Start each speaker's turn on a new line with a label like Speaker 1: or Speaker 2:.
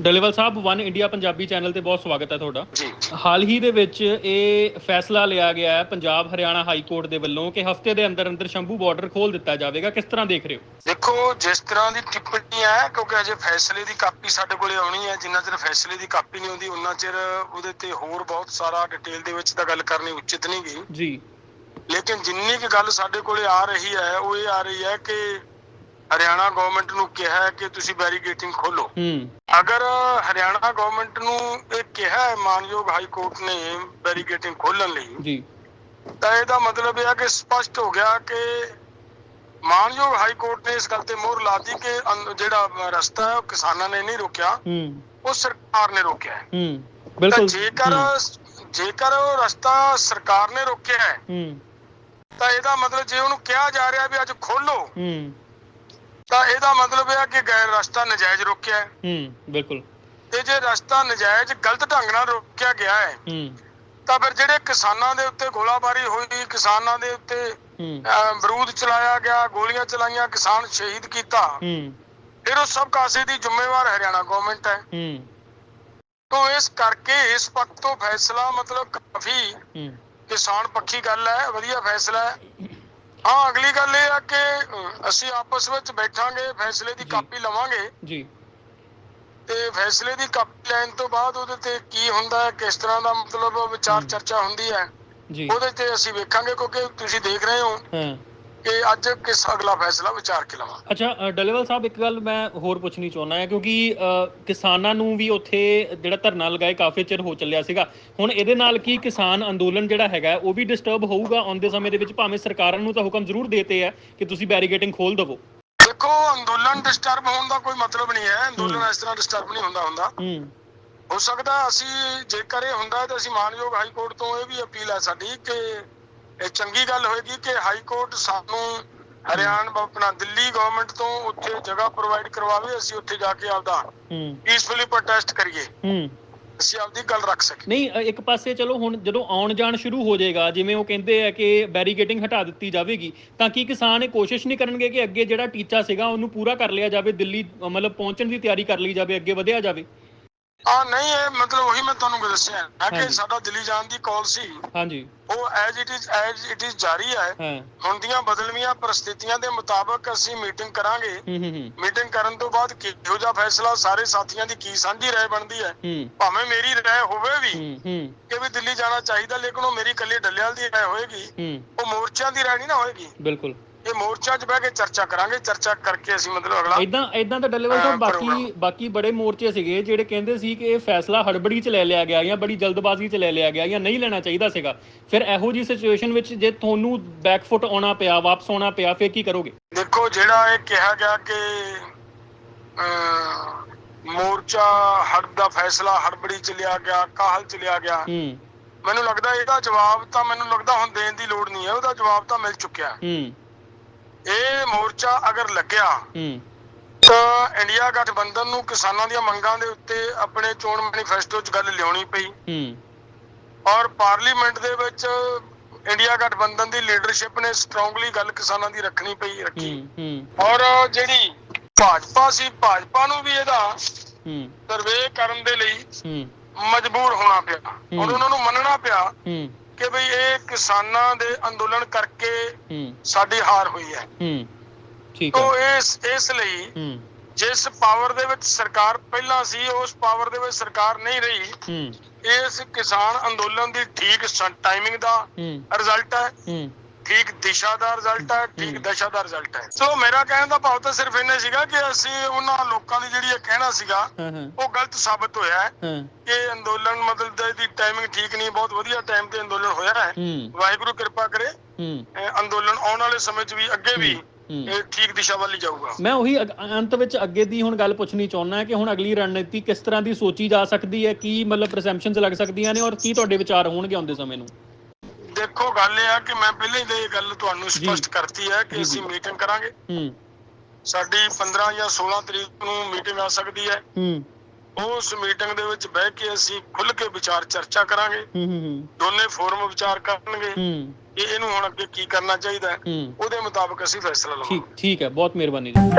Speaker 1: Dallewal Sahib one India Punjabi channel ਤੇ ਬਹੁਤ ਸਵਾਗਤ ਹੈ ਤੁਹਾਡਾ। ਹਾਲ ਹੀ ਦੇ ਵਿੱਚ ਇਹ ਫੈਸਲਾ ਲਿਆ ਗਿਆ ਹੈ ਪੰਜਾਬ ਹਰਿਆਣਾ ਹਾਈ ਕੋਰਟ ਦੇ ਵੱਲੋਂ ਕਿ ਹਫ਼ਤੇ ਦੇ ਅੰਦਰ ਅੰਦਰ ਸ਼ੰਭੂ ਬਾਰਡਰ ਖੋਲ ਦਿੱਤਾ ਜਾਵੇਗਾ। ਕਿਸ ਤਰ੍ਹਾਂ ਦੇਖ ਰਹੇ ਹੋ?
Speaker 2: ਦੇਖੋ ਜਿਸ ਤਰ੍ਹਾਂ ਦੀ ਟਿੱਪਣੀ ਹੈ ਕਿਉਂਕਿ ਅਜੇ ਫੈਸਲੇ ਦੀ ਕਾਪੀ ਸਾਡੇ ਕੋਲੇ ਆਉਣੀ ਹੈ ਜਿੰਨਾ ਚਿਰ ਫੈਸਲੇ ਦੀ ਕਾਪੀ ਨਹੀਂ ਆਉਂਦੀ ਉਹਨਾਂ ਚਿਰ ਉਹਦੇ ਤੇ ਹੋਰ ਬਹੁਤ ਸਾਰਾ ਡਿਟੇਲ ਦੇ ਵਿੱਚ ਤਾਂ ਗੱਲ ਕਰਨੀ ਉਚਿਤ ਨਹੀਂ ਗਈ।
Speaker 1: ਜੀ।
Speaker 2: ਲੇਕਿਨ ਜਿੰਨੀ ਕੁ ਗੱਲ ਸਾਡੇ ਕੋਲੇ ਆ ਰਹੀ ਹੈ ਉਹ ਇਹ ਆ ਰਹੀ ਹੈ ਕਿ ਹਰਿਆਣਾ ਗਵਰਨਮੈਂਟ ਨੂੰ ਕਿਹਾ ਹੈ ਕਿ ਤੁਸੀਂ ਬੈਰੀਗੇਟਿੰਗ ਖੋਲੋ
Speaker 1: ਹੂੰ।
Speaker 2: ਅਗਰ ਹਰਿਆਣਾ ਗਵਰਨਮੈਂਟ ਨੂੰ ਇਹ ਕਿਹਾ ਹੈ ਮਾਨਯੋਗ ਹਾਈ ਕੋਰਟ ਨੇ ਬੈਰੀਗੇਟਿੰਗ ਖੋਲਣ ਲਈ
Speaker 1: ਜੀ।
Speaker 2: ਤਾਂ ਇਹਦਾ ਮਤਲਬ ਇਹ ਹੈ ਕਿ ਸਪਸ਼ਟ ਹੋ ਗਿਆ ਕਿ ਮਾਨਯੋਗ ਹਾਈ ਕੋਰਟ ਨੇ ਇਸ ਗੱਲ ਤੇ ਮੋਹਰ ਲਾਤੀ ਕਿ ਜਿਹੜਾ ਰਸਤਾ ਹੈ ਉਹ ਕਿਸਾਨਾਂ ਨੇ ਨਹੀਂ ਰੋਕਿਆ
Speaker 1: ਹੂੰ।
Speaker 2: ਉਹ ਸਰਕਾਰ ਨੇ ਰੋਕਿਆ ਹੈ।
Speaker 1: ਬਿਲਕੁਲ।
Speaker 2: ਜੇਕਰ ਜੇਕਰ ਉਹ ਰਸਤਾ ਸਰਕਾਰ ਨੇ ਰੋਕਿਆ ਹੈ
Speaker 1: ਹੂੰ।
Speaker 2: ਤਾਂ ਇਹਦਾ ਮਤਲਬ ਜੇ ਉਹਨੂੰ ਕਿਹਾ ਜਾ ਰਿਹਾ ਵੀ ਅੱਜ ਖੋਲੋ
Speaker 1: ਹੂੰ।
Speaker 2: ਤਾਂ ਇਹਦਾ ਮਤਲਬ ਇਹ ਹੈ ਕਿ ਗੈਰ ਰਸਤਾ ਨਜਾਇਜ਼ ਰੋਕਿਆ ਹੈ।
Speaker 1: ਹੂੰ ਬਿਲਕੁਲ।
Speaker 2: ਤੇ ਜੇ ਰਸਤਾ ਨਜਾਇਜ਼ ਗਲਤ ਢੰਗ ਨਾਲ ਰੋਕਿਆ ਗਿਆ ਹੈ
Speaker 1: ਹੂੰ।
Speaker 2: ਤਾਂ ਫਿਰ ਜਿਹੜੇ ਕਿਸਾਨਾਂ ਦੇ ਉੱਤੇ ਗੋਲਾਬਾਰੀ ਹੋਈ ਕਿਸਾਨਾਂ ਦੇ ਉੱਤੇ ਬਰੂਦ ਚਲਾਇਆ ਗਿਆ ਗੋਲੀਆਂ ਚਲਾਈਆਂ ਕਿਸਾਨ ਸ਼ਹੀਦ ਕੀਤਾ
Speaker 1: ਹੂੰ।
Speaker 2: ਫਿਰ ਉਹ ਸਭ ਕਾਸੇ ਦੀ ਜ਼ਿੰਮੇਵਾਰ ਹਰਿਆਣਾ ਗਵਰਨਮੈਂਟ ਹੈ।
Speaker 1: ਹੂੰ।
Speaker 2: ਤੋਂ ਇਸ ਕਰਕੇ ਇਸ ਪੱਖ ਤੋਂ ਫੈਸਲਾ ਮਤਲਬ ਕਾਫੀ
Speaker 1: ਹੂੰ।
Speaker 2: ਕਿਸਾਨ ਪੱਖੀ ਗੱਲ ਹੈ ਵਧੀਆ ਫੈਸਲਾ ਹੈ। ਹਾਂ ਅਗਲੀ ਗੱਲ ਇਹ ਆ ਕਿ ਅਸੀਂ ਆਪਸ ਵਿੱਚ ਬੈਠਾਂਗੇ ਫੈਸਲੇ ਦੀ। ਕਾਪੀ ਲਵਾਂਗੇ।
Speaker 1: ਜੀ।
Speaker 2: ਤੇ ਫੈਸਲੇ ਦੀ ਕਾਪੀ ਲੈਣ ਤੋਂ ਬਾਅਦ ਉਹਦੇ ਤੇ ਕੀ ਹੁੰਦਾ ਹੈ ਕਿਸ ਤਰ੍ਹਾਂ ਦਾ ਮਤਲਬ ਵਿਚਾਰ। ਚਰਚਾ ਹੁੰਦੀ ਹੈ
Speaker 1: ਜੀ।
Speaker 2: ਉਹਦੇ ਤੇ ਅਸੀਂ ਵੇਖਾਂਗੇ ਕਿਉਂਕਿ ਤੁਸੀਂ ਦੇਖ ਰਹੇ ਹੋ।
Speaker 1: ਹਾਂ।
Speaker 2: ਕਿ ਅੱਜ ਕਿਸ ਅਗਲਾ ਫੈਸਲਾ ਵਿਚਾਰ ਕੇ ਲਵਾਂਗੇ
Speaker 1: ਅੱਛਾ ਡਲੇਵਾਲ ਸਾਹਿਬ ਇੱਕ ਗੱਲ ਮੈਂ ਹੋਰ ਪੁੱਛਣੀ ਚਾਹੁੰਦਾ ਹਾਂ ਕਿਉਂਕਿ ਕਿਸਾਨਾਂ ਨੂੰ ਵੀ ਉੱਥੇ ਜਿਹੜਾ ਧਰਨਾ ਲਗਾਏ ਕਾਫੀ ਚਿਰ ਹੋ ਚੱਲਿਆ ਸੀਗਾ। ਹੁਣ ਇਹਦੇ ਨਾਲ ਕੀ ਕਿਸਾਨ ਅੰਦੋਲਨ ਜਿਹੜਾ ਹੈਗਾ ਉਹ ਵੀ ਡਿਸਟਰਬ ਹੋਊਗਾ ਆਉਂਦੇ ਸਮੇਂ ਦੇ ਵਿੱਚ? ਭਾਵੇਂ ਸਰਕਾਰਾਂ ਨੂੰ ਤਾਂ ਹੁਕਮ ਜ਼ਰੂਰ ਦੇਤੇ ਆ ਕਿ ਤੁਸੀਂ ਬੈਰੀਗੇਟਿੰਗ ਖੋਲ ਦਵੋ।
Speaker 2: ਦੇਖੋ ਅੰਦੋਲਨ ਡਿਸਟਰਬ ਹੋਣ ਦਾ ਕੋਈ ਮਤਲਬ ਨਹੀਂ ਹੈ। ਅੰਦੋਲਨ ਇਸ ਤਰ੍ਹਾਂ ਡਿਸਟਰਬ ਨਹੀਂ ਹੁੰਦਾ ਹੁੰਦਾ।
Speaker 1: ਹੂੰ।
Speaker 2: ਹੋ ਸਕਦਾ ਅਸੀਂ ਜੇਕਰ ਇਹ ਹੁੰਦਾ ਤਾਂ ਅਸੀਂ ਮਾਨਯੋਗ ਹਾਈ ਕੋਰਟ ਤੋਂ ਇਹ ਵੀ ਅਪੀਲ ਹੈ ਸਾਡੀ ਕਿ ਇਹ ਚੰਗੀ ਗੱਲ ਹੋਏਗੀ ਕਿ ਹਾਈ ਕੋਰਟ ਸਾਨੂੰ ਹਰਿਆਣਾ ਆਪਣਾ ਦਿੱਲੀ ਗਵਰਨਮੈਂਟ ਤੋਂ ਉੱਥੇ ਜਗ੍ਹਾ ਪ੍ਰੋਵਾਈਡ ਕਰਵਾਵੇ ਅਸੀਂ ਉੱਥੇ ਜਾ ਕੇ ਆਪਦਾ ਪੀਸਫੁਲੀ ਪ੍ਰੋਟੈਸਟ ਕਰੀਏ।
Speaker 1: ਹੂੰ।
Speaker 2: ਅਸੀਂ ਆਪਦੀ ਗੱਲ ਰੱਖ ਸਕੀਏ।
Speaker 1: ਨਹੀਂ ਇੱਕ ਪਾਸੇ ਚਲੋ ਹੁਣ ਜਦੋਂ ਆਉਣ ਜਾਣ ਸ਼ੁਰੂ ਹੋ ਜਾਏਗਾ ਜਿਵੇਂ ਉਹ ਕਹਿੰਦੇ ਆ ਕਿ ਬੈਰੀਗੇਟਿੰਗ ਹਟਾ ਦਿੱਤੀ ਜਾਵੇਗੀ ਤਾਂ ਕੀ ਕਿਸਾਨ ਇਹ ਕੋਸ਼ਿਸ਼ ਨਹੀਂ ਕਰਨਗੇ ਕਿ ਅੱਗੇ ਜਿਹੜਾ ਟੀਚਾ ਸੀਗਾ ਉਹਨੂੰ ਪੂਰਾ ਕਰ ਲਿਆ ਜਾਵੇ ਦਿੱਲੀ ਮਤਲਬ ਪਹੁੰਚਣ ਦੀ ਤਿਆਰੀ ਕਰ ਲਈ ਜਾਵੇ ਅੱਗੇ ਵਧਿਆ ਜਾਵੇ?
Speaker 2: ਆ ਨਹੀਂ ਇਹ ਮਤਲਬ ਉਹੀ ਮੈਂ ਤੁਹਾਨੂੰ ਦੱਸਿਆ ਹੈ ਕਿ
Speaker 1: ਹਾਂਜੀ।
Speaker 2: ਸਾਡਾ ਦਿੱਲੀ ਜਾਣ ਦੀ ਕਾਲ ਸੀ।
Speaker 1: ਹਾਂਜੀ।
Speaker 2: ਉਹ as it is as it is ਜਾਰੀ ਹੈ।
Speaker 1: ਹਾਂ।
Speaker 2: ਹੁਣ ਦੀਆਂ ਬਦਲਵੀਆਂ ਪ੍ਰਸਥਿਤੀਆਂ ਦੇ ਮੁਤਾਬਕ ਅਸੀਂ ਮੀਟਿੰਗ ਕਰਾਂਗੇ।
Speaker 1: ਹੂੰ ਹੂੰ ਹੂੰ।
Speaker 2: ਮੀਟਿੰਗ ਕਰਨ ਤੋਂ ਬਾਅਦ ਕਿਹੋ ਜਿਹਾ ਫੈਸਲਾ ਸਾਰੇ ਸਾਥੀਆਂ ਦੀ ਕੀ ਸਾਂਝੀ ਰਾਏ ਬਣਦੀ ਹੈ?
Speaker 1: ਹੂੰ।
Speaker 2: ਭਾਵੇਂ ਮੇਰੀ ਰਾਏ ਹੋਵੇ ਵੀ
Speaker 1: ਹੂੰ ਹੂੰ।
Speaker 2: ਕਿ ਵੀ ਦਿੱਲੀ ਜਾਣਾ ਚਾਹੀਦਾ ਲੇਕਿਨ ਉਹ ਮੇਰੀ ਕੱਲੀ ਡੱਲੇਵਾਲ ਦੀ ਰਾਏ ਹੋਏਗੀ।
Speaker 1: ਹੂੰ।
Speaker 2: ਉਹ ਮੋਰਚਿਆਂ ਦੀ ਰਾਏ ਨਹੀਂ ਨਾ ਹੋਏਗੀ।
Speaker 1: ਬਿਲਕੁਲ।
Speaker 2: ਇਹ ਮੋਰਚਾ 'ਚ ਬਹਿ ਕੇ ਚਰਚਾ ਕਰਾਂਗੇ ਚਰਚਾ ਕਰਕੇ ਅਸੀਂ ਮਤਲਬ ਅਗਲਾ
Speaker 1: ਇਦਾਂ ਇਦਾਂ ਤਾਂ ਡੱਲੇਵਾਲ ਸਾਹਿਬ ਬਾਕੀ। ਬਾਕੀ ਬੜੇ ਮੋਰਚੇ ਸੀਗੇ ਜਿਹੜੇ ਕਹਿੰਦੇ ਸੀ ਕਿ ਇਹ ਫੈਸਲਾ ਹੜਬੜੀ 'ਚ ਲੈ ਲਿਆ ਗਿਆ ਜਾਂ ਬੜੀ ਜਲਦਬਾਜ਼ੀ 'ਚ ਲੈ ਲਿਆ ਗਿਆ ਜਾਂ ਨਹੀਂ ਲੈਣਾ ਚਾਹੀਦਾ ਸੀਗਾ। ਫਿਰ ਇਹੋ ਜੀ ਸਿਚੁਏਸ਼ਨ ਵਿੱਚ ਜੇ ਤੁਹਾਨੂੰ ਬੈਕਫੁੱਟ ਆਉਣਾ ਪਿਆ ਵਾਪਸ ਆਉਣਾ ਪਿਆ ਫਿਰ ਕੀ ਕਰੋਗੇ?
Speaker 2: ਦੇਖੋ ਜਿਹੜਾ ਇਹ ਕਿਹਾ ਗਿਆ ਕਿ ਮੋਰਚਾ ਹੜ ਦਾ ਫੈਸਲਾ ਹੜਬੜੀ 'ਚ ਲਿਆ ਗਿਆ ਕਾਹਲ 'ਚ ਲਿਆ ਗਿਆ।
Speaker 1: ਹੂੰ।
Speaker 2: ਮੈਨੂੰ ਲੱਗਦਾ ਇਹਦਾ ਜਵਾਬ ਤਾਂ ਮੈਨੂੰ ਲੱਗਦਾ ਹੁਣ ਦੇਣ ਦੀ ਲੋੜ ਨਹੀਂ ਹੈ ਉਹਦਾ ਜਵਾਬ ਤਾਂ ਮਿਲ ਚੁੱਕਿਆ।
Speaker 1: ਹੂੰ।
Speaker 2: ਇਹ ਮੋਰਚਾ ਅਗਰ ਲੱਗਿਆ
Speaker 1: ਹੂੰ।
Speaker 2: ਤਾਂ ਇੰਡੀਆ ਗਠਬੰਧਨ ਨੂੰ ਕਿਸਾਨਾਂ ਦੀਆਂ ਮੰਗਾਂ ਦੇ ਉੱਤੇ ਆਪਣੇ ਚੋਣ ਮੈਨੀਫੈਸਟੋ 'ਚ ਗੱਲ ਲਿਆਉਣੀ ਪਈ।
Speaker 1: ਹੂੰ।
Speaker 2: ਔਰ ਪਾਰਲੀਮੈਂਟ ਦੇ ਵਿੱਚ ਇੰਡੀਆ ਗਠਬੰਧਨ ਦੀ ਲੀਡਰਸ਼ਿਪ ਨੇ ਸਟਰੋਂਗਲੀ ਗੱਲ ਕਿਸਾਨਾਂ ਦੀ ਰੱਖਣੀ ਪਈ ਰੱਖੀ। ਔਰ ਜਿਹੜੀ ਭਾਜਪਾ ਸੀ ਭਾਜਪਾ ਨੂੰ ਵੀ ਇਹਦਾ ਸਰਵੇ ਕਰਨ ਦੇ ਲਈ ਮਜਬੂਰ ਹੋਣਾ ਪਿਆ। ਔਰ ਉਹਨਾਂ ਨੂੰ ਮੰਨਣਾ ਪਿਆ ਕਿ ਭਈ ਇਹ ਕਿਸਾਨਾਂ ਦੇ ਅੰਦੋਲਨ ਕਰਕੇ ਸਾਡੀ ਹਾਰ ਹੋਈ ਹੈ।
Speaker 1: ਹੂੰ। ਠੀਕ ਹੈ
Speaker 2: ਤੋਂ ਇਸ ਇਸ ਲਈ ਜਿਸ ਪਾਵਰ ਦੇ ਵਿੱਚ ਸਰਕਾਰ ਪਹਿਲਾਂ ਸੀ ਉਸ ਪਾਵਰ ਦੇ ਵਿੱਚ ਸਰਕਾਰ ਨਹੀਂ ਰਹੀ।
Speaker 1: ਹੂੰ।
Speaker 2: ਇਸ ਕਿਸਾਨ ਅੰਦੋਲਨ ਦੀ ਠੀਕ ਟਾਈਮਿੰਗ ਦਾ ਰਿਜ਼ਲਟ ਹੈ।
Speaker 1: ਹੂੰ।
Speaker 2: ਠੀਕ ਦਿਸ਼ਾ ਦਾ ਰਿਜ਼ਲਟ ਹੈ ਠੀਕ। ਦਸ਼ਾ ਦਾ ਰਿਜ਼ਲਟ ਹੈ। ਸੋ ਮੇਰਾ ਕਹਿਣ ਦਾ ਭਾਵ ਤਾਂ ਸਿਰਫ ਇੰਨੇ ਸੀਗਾ ਕਿ ਅਸੀਂ ਉਹਨਾਂ ਲੋਕਾਂ ਦੀ ਜਿਹੜੀ ਇਹ ਕਹਿਣਾ ਸੀਗਾ ਉਹ ਗਲਤ ਸਾਬਤ ਹੋਇਆ ਹੈ। ਕਿ ਅੰਦੋਲਨ ਮਤਲਬ ਦਾ ਟਾਈਮਿੰਗ ਠੀਕ ਨਹੀਂ ਬਹੁਤ ਵਧੀਆ ਟਾਈਮ ਤੇ ਅੰਦੋਲਨ ਹੋਇਆ ਹੈ। ਵਾਹਿਗੁਰੂ ਕਿਰਪਾ ਕਰੇ। ਅੰਦੋਲਨ ਆਉਣ ਵਾਲੇ ਸਮੇਂ 'ਚ ਵੀ ਅੱਗੇ ਵੀ ਇਹ ਠੀਕ ਦਿਸ਼ਾ ਵੱਲ ਹੀ ਜਾਊਗਾ।
Speaker 1: ਮੈਂ ਉਹੀ ਅੰਤ ਵਿੱਚ ਅੱਗੇ ਦੀ ਹੁਣ ਗੱਲ ਪੁੱਛਣੀ ਚਾਹੁੰਦਾ ਕਿ ਹੁਣ ਅਗਲੀ ਰਣਨੀਤੀ ਕਿਸ ਤਰ੍ਹਾਂ ਦੀ ਸੋਚੀ ਜਾ ਸਕਦੀ ਹੈ ਕੀ ਮਤਲਬ ਪ੍ਰਸੈਂਪਸ਼ਨਸ ਲੱਗ ਸਕਦੀਆਂ ਨੇ ਔਰ ਕੀ ਤੁਹਾਡੇ ਵਿਚਾਰ ਹੋਣਗੇ ਆਉਂਦੇ ਸਮੇਂ ਨੂੰ?
Speaker 2: ਦੇਖੋ ਗੱਲ ਇਹ ਆ ਕਿ ਮੈਂ ਪਹਿਲਾਂ ਹੀ ਇਹ ਗੱਲ ਤੁਹਾਨੂੰ। ਸਪਸ਼ਟ ਕਰਤੀ ਹੈ ਕਿ। ਅਸੀਂ ਮੀਟਿੰਗ ਕਰਾਂਗੇ।
Speaker 1: ਹੂੰ।
Speaker 2: ਸਾਡੀ 15 ਜਾਂ 16 ਤਰੀਕ ਨੂੰ ਮੀਟਿੰਗ ਆ ਸਕਦੀ ਹੈ।
Speaker 1: ਹੂੰ।
Speaker 2: ਉਸ ਮੀਟਿੰਗ ਦੇ ਵਿੱਚ ਬਹਿ ਕੇ ਅਸੀਂ ਖੁੱਲ ਕੇ ਵਿਚਾਰ ਚਰਚਾ ਕਰਾਂਗੇ।
Speaker 1: ਹੂੰ ਹੂੰ ਹੂੰ।
Speaker 2: ਦੋਨੇ ਫੋਰਮ ਵਿਚਾਰ ਕਰਨਗੇ।
Speaker 1: ਹੂੰ।
Speaker 2: ਕਿ ਇਹਨੂੰ ਹੁਣ ਅੱਗੇ ਕੀ ਕਰਨਾ ਚਾਹੀਦਾ ਹੈ ਉਹਦੇ ਮੁਤਾਬਕ ਅਸੀਂ ਫੈਸਲਾ ਲਵਾਂਗੇ।
Speaker 1: ਠੀਕ ਠੀਕ ਹੈ ਬਹੁਤ ਮਿਹਰਬਾਨੀ ਜੀ.